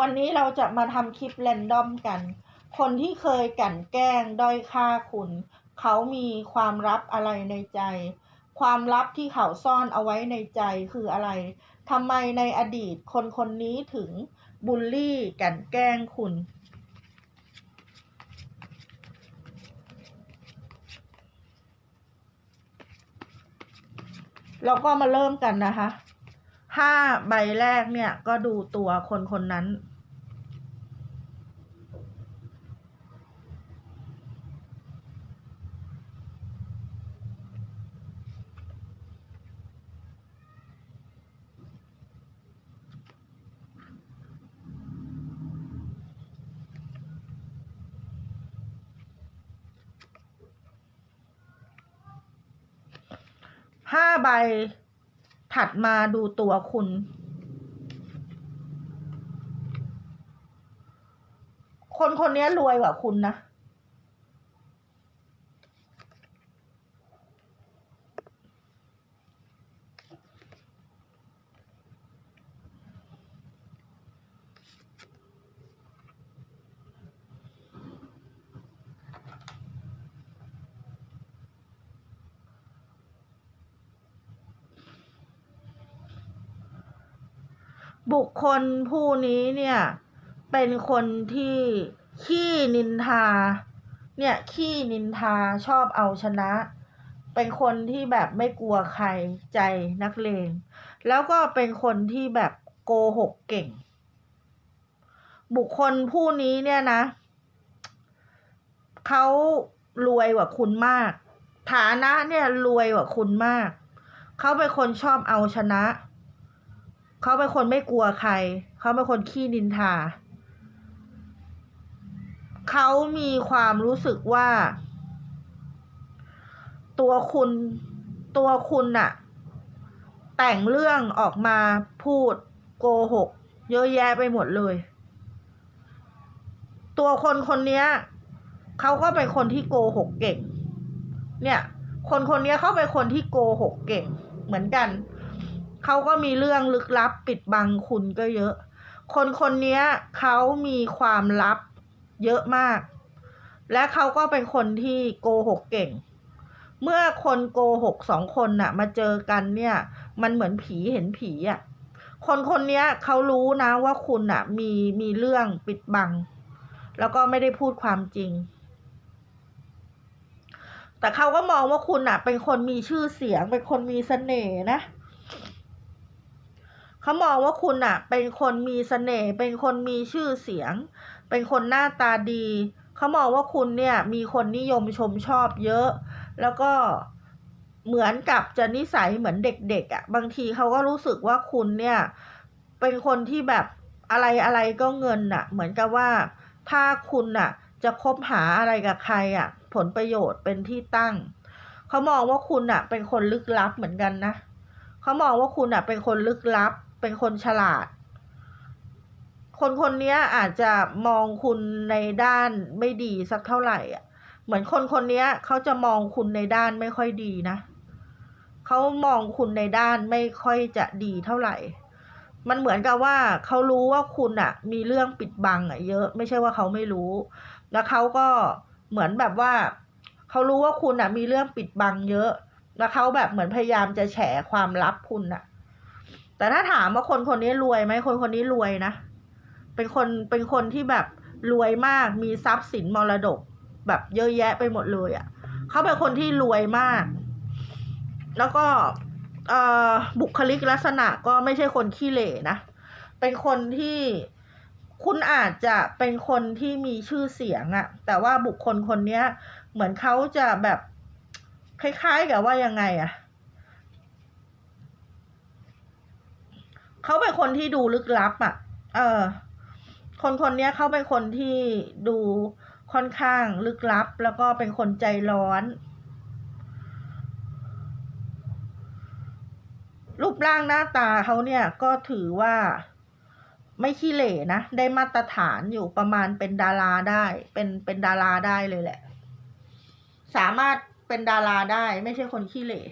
วันนี้เราจะมาทำคลิปแรนดอมกัน คนที่เคยกั่นแกล้งด้อยค่าคุณ เขามีความลับอะไรในใจ ความลับที่เขาซ่อนเอาไว้ในใจคืออะไรทำไมในอดีตคนคนนี้ถึงบูลลี่กั่นแกล้งคุณเราก็มาเริ่มกันนะคะ ห้าใบแรกเนี่ยก็ดูตัวคนคนนั้น ห้าใบ ถัดมาดูตัวคุณ คนคนนี้รวยกว่าคุณนะ บุคคลผู้นี้เนี่ย เป็นคนที่ขี้นินทา เนี่ยขี้นินทาชอบเอาชนะ เป็นคนที่แบบไม่กลัวใครใจนักเลง แล้วก็เป็นคนที่แบบโกหกเก่ง บุคคลผู้นี้เนี่ยนะ เขารวยกว่าคุณมาก ฐานะเนี่ยรวยกว่าคุณมาก เขาเป็นคนชอบเอาชนะเเขาเป็นคนไม่กลัวใคร เขาเป็นคนขี้นินทา เขามีความรู้สึกว่า ตัวคุณตัวคุณน่ะ แต่งเรื่องออกมาพูดโกหก เยอะแยะไปหมดเลย ตัวคนคนนี้เขาก็เป็นคนที่โกหกเก่ง เนี่ย คนคนนี้เขาเป็นคนที่โกหกเก่ง เหมือนกัน เขาก็มีเรื่องลึกลับปิดบังคุณก็เยอะ คนคนนี้เขามีความลับเยอะมาก และเขาก็เป็นคนที่โกหกเก่ง เมื่อคนโกหกสองคนน่ะ มาเจอกันเนี่ย มันเหมือนผีเห็นผีอะ คนคนนี้เขารู้นะว่าคุณอะ มีมีเรื่องปิดบัง แล้วก็ไม่ได้พูดความจริงแต่เขาก็มองว่าคุณอะ เป็นคนมีชื่อเสียง เป็นคนมีเสน่ห์นะ เขามองว่าคุณอะเป็นคนมีเสน่ห์ เป็นคนมีชื่อเสียง เป็นคนหน้าตาดี เขามองว่าคุณเนี่ยมีคนนิยมชมชอบเยอะ แล้วก็เหมือนกับจะนิสัยเหมือนเด็กๆอะบางทีเขาก็รู้สึกว่าคุณเนี่ย เป็นคนที่แบบอะไรอะไรก็เงินอะเหมือนกับว่าถ้าคุณอะจะคบหาอะไรกับใครอะผลประโยชน์เป็นที่ตั้ง เขามองว่าคุณอะเป็นคนลึกลับเหมือนกันนะ เขามองว่าคุณอะเป็นคนลึกลับ เป็นคนฉลาด คนคนนี้อาจจะมองคุณในด้านไม่ดีสักเท่าไหร่อะ เหมือนคนคนนี้เขาจะมองคุณในด้านไม่ค่อยดีนะเขามองคุณในด้านไม่ค่อยจะดีเท่าไหร่ มันเหมือนกับว่าเขารู้ว่าคุณอะมีเรื่องปิดบังอะเยอะไม่ใช่ว่าเขาไม่รู้ แล้วเขาก็เหมือนแบบว่าเขารู้ว่าคุณอะมีเรื่องปิดบังเยอะ แล้วเขาแบบเหมือนพยายามจะแฉความลับคุณอะ แต่ถ้าถามว่าคนคนนี้รวยไหมคนคนนี้รวยนะ เป็นคนเป็นคนที่แบบรวยมากมีทรัพย์สินมรดก แบบเยอะแยะไปหมดเลยอะ่ะเขาเป็นคนที่รวยมาก แล้วก็บุคลิกลักษณะก็ไม่ใช่คนขี้เหร่นะ เป็นคนที่คุณอาจจะเป็นคนที่มีชื่อเสียงอะแต่ว่าบุคคลคนเนี้ยเหมือนเขาจะแบบคล้ายๆกับว่ายังไงอะ เขาเป็นคนที่ดูลึกลับอะ่ะ เออ คนคนนี้เขาเป็นคนที่ดูค่อนข้างลึกลับ แล้วก็เป็นคนใจร้อน รูปร่างหน้าตาเขาเนี่ยก็ถือว่าไม่ขี้เหร่นะ ได้มาตรฐานอยู่ประมาณเป็นดาราได้ เป็นเป็นดาราได้เลยแหละ สามารถเป็นดาราได้ ไม่ใช่คนขี้เหร่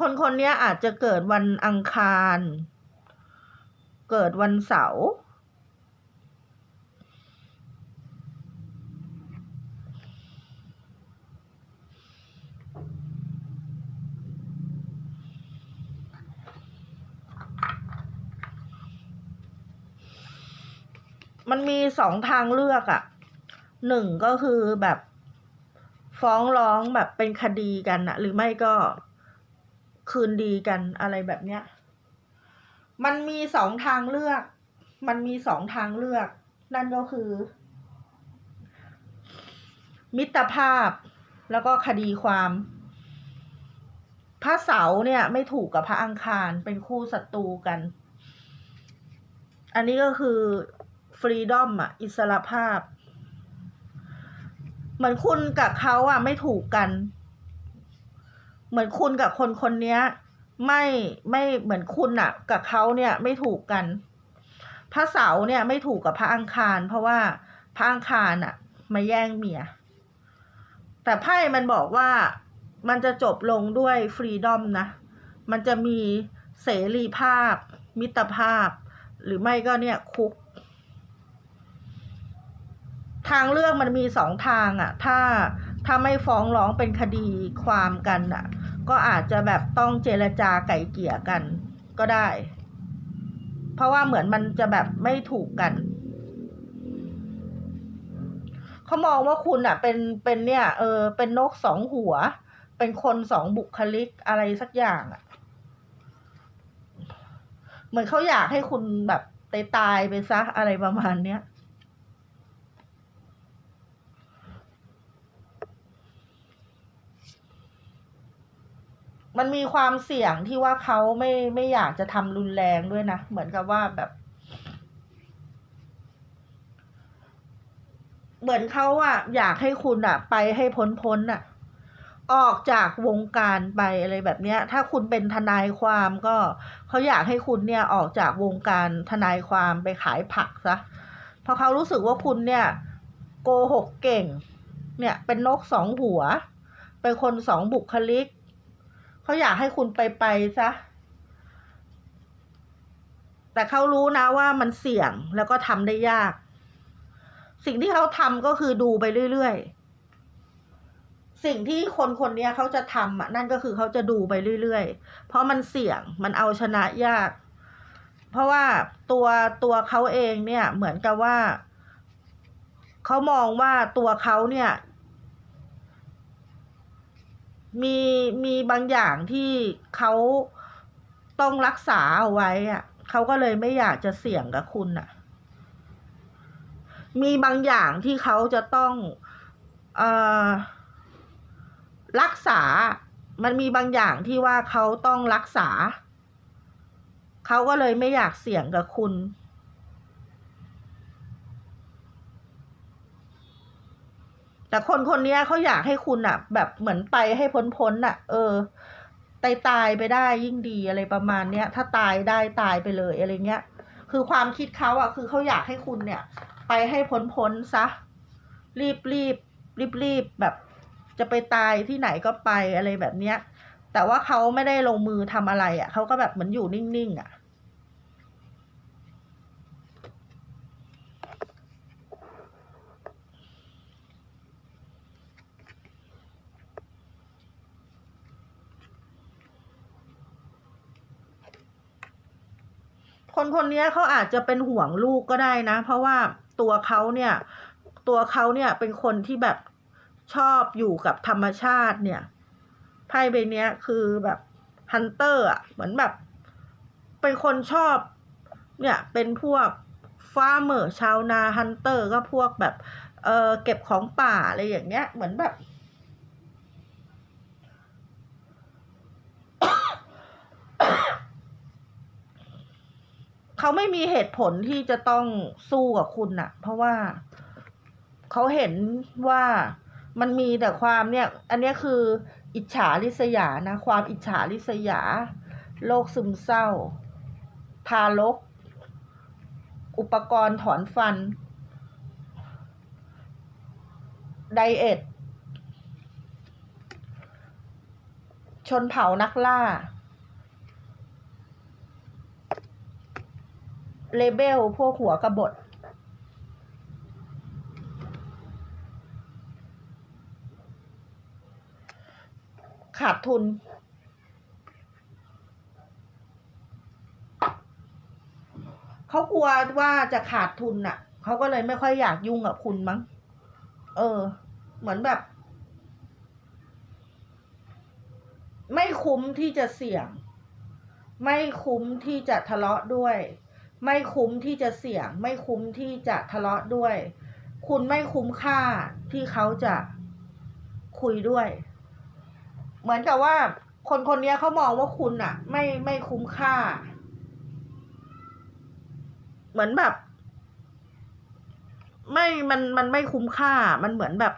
คนคนนี้อาจจะเกิดวันอังคาร เกิดวันเสาร์มันมีสองทางเลือกอะ่ะหนึ่งก็คือแบบฟ้องร้องแบบเป็นคดีกันอะหรือไม่ก็ คืนดีกันอะไรแบบเนี้ย มันมีสองทางเลือก มันมีสองทางเลือก นั่นก็คือ มิตรภาพแล้วก็คดีความ พระเสาเนี่ยไม่ถูกกับพระอังคารเป็นคู่ศัตรูกัน อันนี้ก็คือฟรีดอมอะอิสระภาพ เหมือนคุณกับเขาอะไม่ถูกกัน เหมือนคุณกับคนคนนี้ไม่ไม่เหมือนคุณอะกับเขาเนี่ยไม่ถูกกัน พระเสาเนี่ยไม่ถูกกับพระอังคาร เพราะว่าพระอังคารอะมาแย่งเมีย แต่ไพ่มันบอกว่ามันจะจบลงด้วยฟรีดอมนะ มันจะมีเสรีภาพ มิตรภาพ หรือไม่ก็เนี่ยคุก ทางเลือกมันมีสองทางอะ่ะถ้าถ้าไม่ฟ้องร้องเป็นคดีความกันอะ ก็อาจจะแบบต้องเจรจาไก่เกี่ยกันก็ได้ เพราะว่าเหมือนมันจะแบบไม่ถูกกันเขามองว่าคุณอะ เป็นเป็นเนี่ย เออ เป็นนกสองหัว เป็นคนสองบุคลิกอะไรสักอย่างอะ เหมือนเขาอยากให้คุณแบบตายตายไปซะอะไรประมาณเนี้ย มันมีความเสี่ยงที่ว่าเขาไม่ไม่อยากจะทำรุนแรงด้วยนะ เหมือนกับว่าแบบ เหมือนเขาอะอยากให้คุณอะไปให้พ้นพ้นอะออกจากวงการไปอะไรแบบเนี้ย ถ้าคุณเป็นทนายความก็เขาอยากให้คุณเนี่ยออกจากวงการทนายความไปขายผักซะเพราะเขารู้สึกว่าคุณเนี่ย โกหกเก่ง เนี่ยเป็นนกสองหัว เป็นคนสองบุคลิก เขาอยากให้คุณไปไปซะ แต่เขารู้นะว่ามันเสี่ยงแล้วก็ทำได้ยาก สิ่งที่เขาทำก็คือดูไปเรื่อยๆ สิ่งที่คนคนนี้เขาจะทำอะนั่นก็คือเขาจะดูไปเรื่อยๆ เพราะมันเสี่ยงมันเอาชนะยาก เพราะว่าตัวตัวเขาเองเนี่ยเหมือนกับว่าเขามองว่าตัวเขาเนี่ย มีมีบางอย่างที่เขาต้องรักษาเอาไว้อะเขาก็เลยไม่อยากจะเสี่ยงกับคุณอะมีบางอย่างที่เขาจะต้องเอ่อรักษา มันมีบางอย่างที่ว่าเขาต้องรักษา เขาก็เลยไม่อยากเสี่ยงกับคุณ แต่คนคนนี้เขาอยากให้คุณอะแบบเหมือนไปให้พ้นพ้นอะเออตายตายไปได้ยิ่งดีอะไรประมาณเนี้ย ถ้าตายได้ตายไปเลยอะไรเงี้ย คือความคิดเขาอะคือเขาอยากให้คุณเนี่ย ไปให้พ้นพ้นซะ รีบรีบรีบรีบแบบ จะไปตายที่ไหนก็ไปอะไรแบบเนี้ย แต่ว่าเขาไม่ได้ลงมือทำอะไรอะเขาก็แบบเหมือนอยู่นิ่งๆอะ คนคนนี้เขาอาจจะเป็นห่วงลูกก็ได้นะ เพราะว่าตัวเขาเนี่ย ตัวเขาเนี่ยเป็นคนที่แบบชอบอยู่กับธรรมชาติเนี่ยไพ่ใบนี้คือแบบฮันเตอร์อะเหมือนแบบ เป็นคนชอบ เนี่ยเป็นพวกฟาร์มเมอร์ชาวนาฮันเตอร์ก็พวกแบบเออเก็บของป่าอะไรอย่างเงี้ย เหมือนแบบ เขาไม่มีเหตุผลที่จะต้องสู้กับคุณน่ะ เพราะว่าเขาเห็นว่ามันมีแต่ความเนี่ย อันนี้คืออิจฉาริษยานะ ความอิจฉาริษยา โรคซึมเศร้า ทารก อุปกรณ์ถอนฟัน ไดเอท ชนเผ่านักล่า เลเบลพวกหัวกบฏขาดทุน เขากลัวว่าจะขาดทุนน่ะ เขาก็เลยไม่ค่อยอยากยุ่งกับคุณมั้ง เออ เหมือนแบบ ไม่คุ้มที่จะเสี่ยง ไม่คุ้มที่จะทะเลาะด้วย ไม่คุ้มที่จะเสี่ยง ไม่คุ้มที่จะทะเลาะด้วย คุณไม่คุ้มค่าที่เขาจะคุยด้วย เหมือนกับว่า คนคนนี้เขามองว่าคุณอะไม่ไม่คุ้มค่า เหมือนแบบ ไม่มันมันไม่คุ้มค่า มันเหมือนแบบ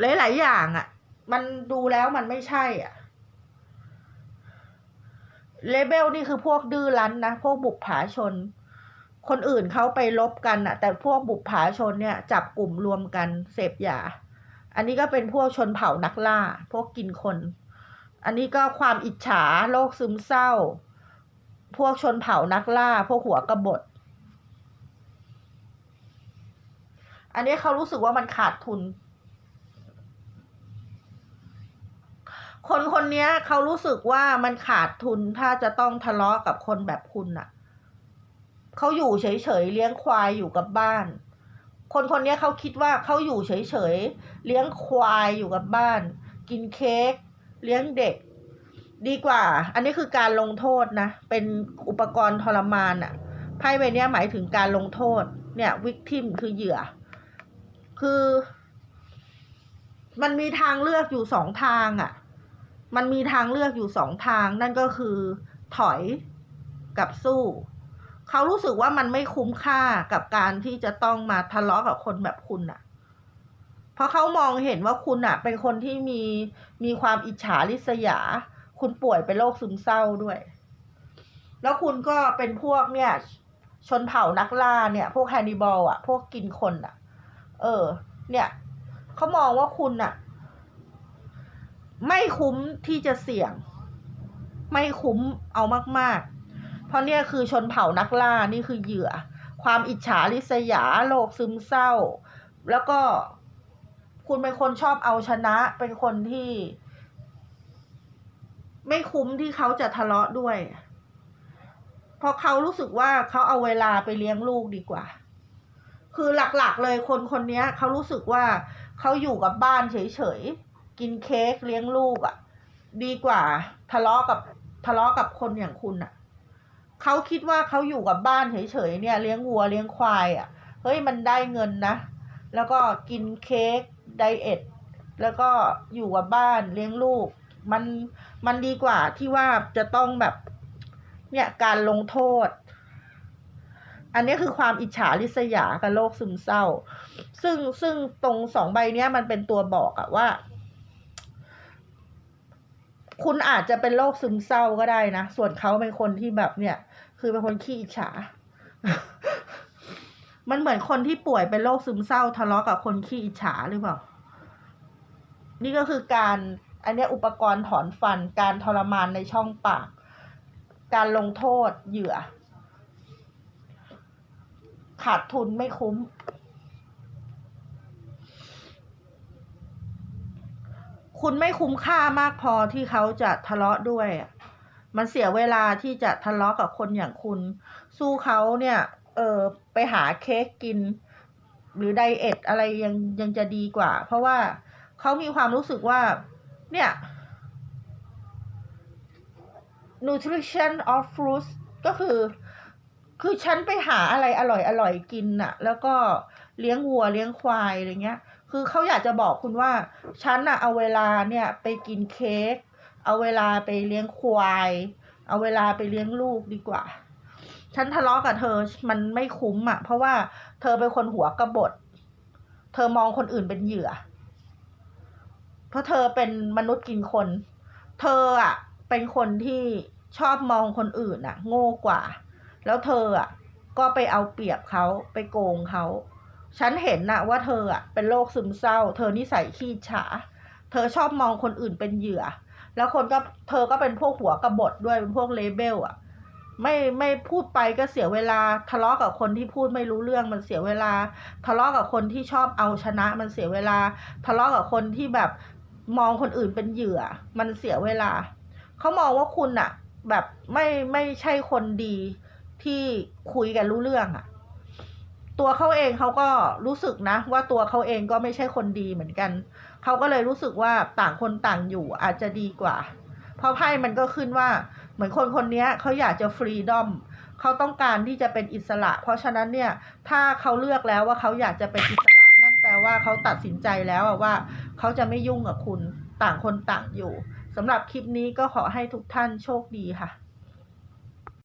หลาย ๆ อย่างอะ่ะมันดูแล้วมันไม่ใช่ อะ เลเบลนี่คือพวกดื้อรั้นนะ พวกบุกผาชน คนอื่นเขาไปลบกันอะแต่พวกบุกผาชนเนี่ย จับกลุ่มรวมกันเสพยา อันนี้ก็เป็นพวกชนเผ่านักล่า พวกกินคน อันนี้ก็ความอิจฉาโรคซึมเศร้า พวกชนเผ่านักล่า พวกหัวกบฏ อันนี้เขารู้สึกว่ามันขาดทุน คนคนนี้เขารู้สึกว่ามันขาดทุนถ้าจะต้องทะเลาะกับคนแบบคุณน่ะเขาอยู่เฉยๆเลี้ยงควายอยู่กับบ้าน คนคนนี้เขาคิดว่าเขาอยู่เฉยๆเลี้ยงควายอยู่กับบ้าน กินเค้กเลี้ยงเด็ก ดีกว่า อันนี้คือการลงโทษนะ เป็นอุปกรณ์ทรมานอะไพ่ใบนี้หมายถึงการลงโทษ เนี่ยวิกทิมคือเหยื่อ คือ มันมีทางเลือกอยู่สองทางอะ่ะ มันมีทางเลือกอยู่สองทาง นั่นก็คือถอยกับสู้ เขารู้สึกว่ามันไม่คุ้มค่ากับการที่จะต้องมาทะเลาะกับคนแบบคุณอะ่ะเพราะเขามองเห็นว่าคุณอะ่ะเป็นคนที่มีมีความอิจฉาริษยา คุณป่วยเป็นโรคซึมเศร้าด้วย แล้วคุณก็เป็นพวกเนี่ย ชนเผ่านักล่าเนี่ย พวกแฮนนิบอลอะพวกกินคนอะเออ เนี่ยเขามองว่าคุณอะ ไม่คุ้มที่จะเสี่ยง ไม่คุ้มเอามาก ๆ เพราะเนี่ยคือชนเผ่านักล่านี่คือเหยื่อ ความอิจฉาริษยาโรคซึมเศร้า แล้วก็คุณเป็นคนชอบเอาชนะ เป็นคนที่ ไม่คุ้มที่เขาจะทะเลาะด้วยเพราะเขารู้สึกว่าเขาเอาเวลาไปเลี้ยงลูกดีกว่า คือหลักๆเลยคนคนนี้เขารู้สึกว่าเขาอยู่กับบ้านเฉยๆ กินเค้กเลี้ยงลูกอะ่ะ ดีกว่าทะเลาะกับทะเลาะกับคนอย่างคุณอะ่ะเขาคิดว่าเขาอยู่กับบ้านเฉยๆเนี่ยเลี้ยงวัวเลี้ยงควายอะ่ะเฮ้ยมันได้เงินนะ แล้วก็กินเค้กไดเอทแล้วก็อยู่กับบ้านเลี้ยงลูก มันมันดีกว่าที่ว่าจะต้องแบบเนี่ยการลงโทษ อันนี้คือความอิจฉาริษยากับโรคซึมเศร้า ซึ่งซึ่งตรงสองใบเนี้ยมันเป็นตัวบอกอะว่า คุณอาจจะเป็นโรคซึมเศร้าก็ได้นะ ส่วนเขาเป็นคนที่แบบเนี่ย คือเป็นคนขี้อิจฉา มันเหมือนคนที่ป่วยเป็นโรคซึมเศร้าทะเลาะกับคนขี้อิจฉาหรือเปล่า นี่ก็คือการ อันนี้อุปกรณ์ถอนฟัน การทรมานในช่องปาก การลงโทษเหยื่อ ขาดทุนไม่คุ้ม คุณไม่คุ้มค่ามากพอที่เขาจะทะเลาะด้วยมันเสียเวลาที่จะทะเลาะกับคนอย่างคุณ สู้เขาเนี่ย เออไปหาเค้กกิน หรือไดเอทอะไรยังยังจะดีกว่า เพราะว่าเขามีความรู้สึกว่า เนี่ย nutrition of fruits ก็คือ คือฉันไปหาอะไรอร่อยอร่อยกินน่ะ แล้วก็เลี้ยงวัวเลี้ยงควายอะไรเงี้ย คือเขาอยากจะบอกคุณว่า ฉันน่ะเอาเวลาเนี่ยไปกินเค้ก เอาเวลาไปเลี้ยงควาย เอาเวลาไปเลี้ยงลูกดีกว่า ฉันทะเลาะกับเธอ มันไม่คุ้มอะ เพราะว่าเธอเป็นคนหัวกระบฏ เธอมองคนอื่นเป็นเหยื่อ เพราะเธอเป็นมนุษย์กินคน เธออะ เป็นคนที่ชอบมองคนอื่นอะ โง่กว่า แล้วเธออะ ก็ไปเอาเปรียบเขาไปโกงเขา ฉันเห็นนะว่าเธออะเป็นโรคซึมเศร้า เธอนิสัยขี้ฉา เธอชอบมองคนอื่นเป็นเหยื่อ แล้วคนก็เธอก็เป็นพวกหัวกระบฏด้วยเป็นพวกเลเบลอะไม่ไม่พูดไปก็เสียเวลาทะเลาะกับคนที่พูดไม่รู้เรื่องมันเสียเวลา ทะเลาะกับคนที่ชอบเอาชนะมันเสียเวลา ทะเลาะกับคนที่แบบมองคนอื่นเป็นเหยื่อ มันเสียเวลาเขามองว่าคุณอะแบบไม่ไม่ใช่คนดีที่คุยกันรู้เรื่องอะ ตัวเขาเองเขาก็รู้สึกนะ ว่าตัวเขาเองก็ไม่ใช่คนดีเหมือนกัน เขาก็เลยรู้สึกว่าต่างคนต่างอยู่อาจจะดีกว่า เพราะไพ่มันก็ขึ้นว่า เหมือนคนคนนี้เขาอยากจะฟรีดอมเขาต้องการที่จะเป็นอิสระ เพราะฉะนั้นเนี่ยถ้าเขาเลือกแล้วว่าเขาอยากจะเป็นอิสระ นั่นแปลว่าเขาตัดสินใจแล้วว่าเขาจะไม่ยุ่งกับคุณต่างคนต่างอยู่สำหรับคลิปนี้ก็ขอให้ทุกท่านโชคดีค่ะ